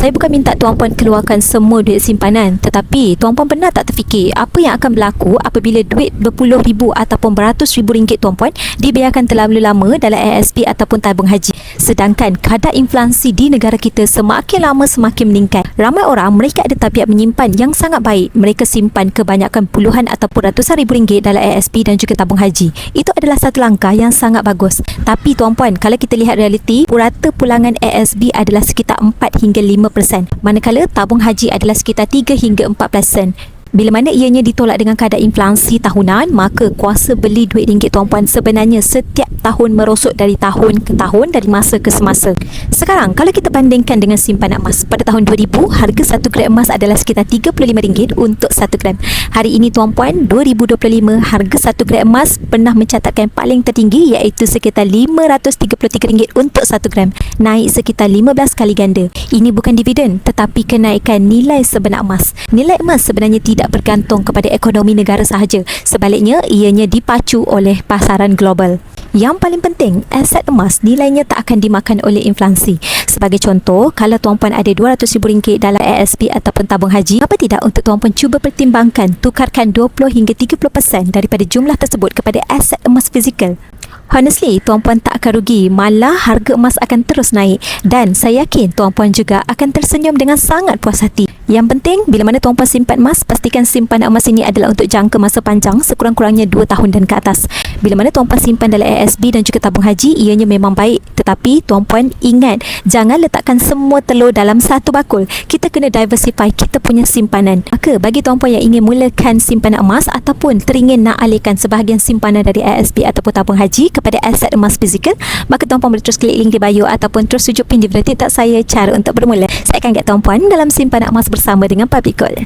saya bukan minta tuan puan keluarkan semua duit simpanan. Tetapi tuan puan pernah tak terfikir apa yang akan berlaku apabila duit berpuluh ribu ataupun beratus ribu ringgit tuan puan dibiarkan terlalu lama dalam ASP ataupun tabung haji? Sedangkan kadar inflasi di negara kita semakin lama semakin meningkat. Ramai orang mereka ada tabiat menyimpan yang sangat baik. Mereka simpan kebanyakan puluhan ataupun ratusan ribu ringgit dalam ASP dan juga tabung haji. Itu adalah satu langkah yang sangat bagus. Tapi tuan puan kalau kita lihat realiti purata pulangan ASB adalah sekitar 4 hingga 5%. Manakala tabung haji adalah sekitar 3 hingga 4%. Bila mana ianya ditolak dengan kadar inflasi tahunan, maka kuasa beli duit ringgit tuan-puan sebenarnya setiap tahun merosot dari tahun ke tahun, dari masa ke semasa. Sekarang, kalau kita bandingkan dengan simpanan emas, pada tahun 2000, harga 1 gram emas adalah sekitar RM35 untuk 1 gram. Hari ini tuan-puan, 2025, harga 1 gram emas pernah mencatatkan paling tertinggi iaitu sekitar RM533 untuk 1 gram. Naik sekitar 15 kali ganda. Ini bukan dividen, tetapi kenaikan nilai sebenar emas. Nilai emas sebenarnya tidak tidak bergantung kepada ekonomi negara sahaja. Sebaliknya, ianya dipacu oleh pasaran global. Yang paling penting, aset emas nilainya tak akan dimakan oleh inflasi. Sebagai contoh, kalau tuan-puan ada RM200,000 dalam ASP ataupun tabung haji, apa tidak untuk tuan-puan cuba pertimbangkan tukarkan 20 hingga 30% daripada jumlah tersebut kepada aset emas fizikal. Honestly, tuan-puan tak akan rugi. Malah harga emas akan terus naik. Dan saya yakin tuan-puan juga akan tersenyum dengan sangat puas hati. Yang penting, bila mana tuan-puan simpan emas, pastikan simpanan emas ini adalah untuk jangka masa panjang sekurang-kurangnya 2 tahun dan ke atas. Bila mana tuan-puan simpan dalam ASB dan juga tabung haji, ianya memang baik. Tetapi tuan-puan ingat, jangan letakkan semua telur dalam satu bakul. Kita kena diversify kita punya simpanan. Maka bagi tuan-puan yang ingin mulakan simpanan emas ataupun teringin nak alihkan sebahagian simpanan dari ASB ataupun tabung haji kepada aset emas fizikal maka tuan-puan boleh terus klik link di bio ataupun terus tuju pin di video tak saya cara untuk bermula. Saya akan get tuan-puan dalam simpanan emas bersama dengan Public Gold